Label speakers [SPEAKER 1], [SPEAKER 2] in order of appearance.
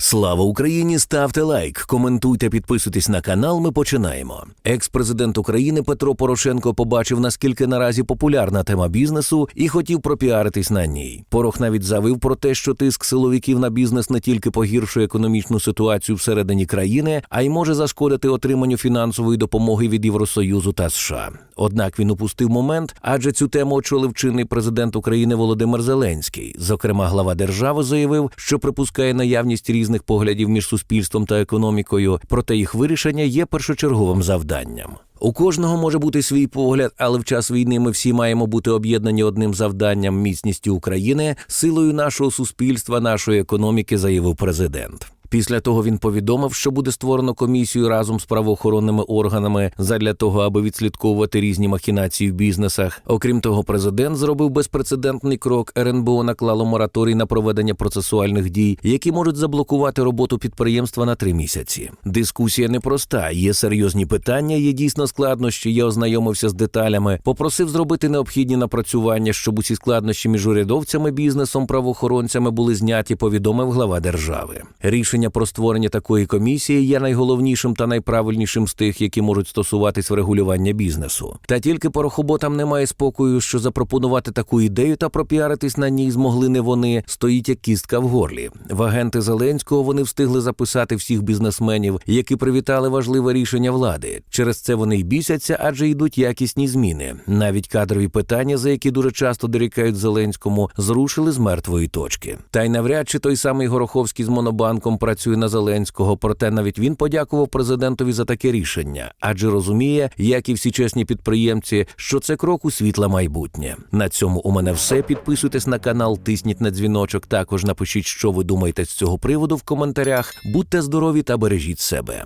[SPEAKER 1] Слава Україні! Ставте лайк, коментуйте, підписуйтесь на канал. Ми починаємо. Екс-президент України Петро Порошенко побачив, наскільки наразі популярна тема бізнесу і хотів пропіаритись на ній. Порох навіть завив про те, що тиск силовиків на бізнес не тільки погіршує економічну ситуацію всередині країни, а й може зашкодити отриманню фінансової допомоги від Євросоюзу та США. Однак він упустив момент, адже цю тему очолив чинний президент України Володимир Зеленський. Зокрема, глава держави заявив, що припускає наявність різних поглядів між суспільством та економікою, проте їх вирішення є першочерговим завданням. У кожного може бути свій погляд, але в час війни ми всі маємо бути об'єднані одним завданням міцністю України, силою нашого суспільства, нашої економіки, заявив президент. Після того він повідомив, що буде створено комісію разом з правоохоронними органами задля того, аби відслідковувати різні махінації в бізнесах. Окрім того, президент зробив безпрецедентний крок. РНБО наклало мораторій на проведення процесуальних дій, які можуть заблокувати роботу підприємства на три місяці. Дискусія непроста. Є серйозні питання, є дійсно складнощі. Я ознайомився з деталями, попросив зробити необхідні напрацювання, щоб усі складнощі між урядовцями, бізнесом, правоохоронцями були зняті. Повідомив глава держави. Рішення про створення такої комісії є найголовнішим та найправильнішим з тих, які можуть стосуватись врегулювання бізнесу. Та тільки порохоботам немає спокою, що запропонувати таку ідею та пропіаритись на ній змогли не вони. Стоїть як кістка в горлі. В агенти Зеленського вони встигли записати всіх бізнесменів, які привітали важливе рішення влади. Через це вони й бісяться, адже йдуть якісні зміни. Навіть кадрові питання, за які дуже часто дорікають Зеленському, зрушили з мертвої точки. Та й навряд чи той самий Гороховський з монобанком працює на Зеленського, проте навіть він подякував президентові за таке рішення, адже розуміє, як і всі чесні підприємці, що це крок у світле майбутнє. На цьому у мене все. Підписуйтесь на канал, тисніть на дзвіночок. Також напишіть, що ви думаєте з цього приводу в коментарях. Будьте здорові та бережіть себе.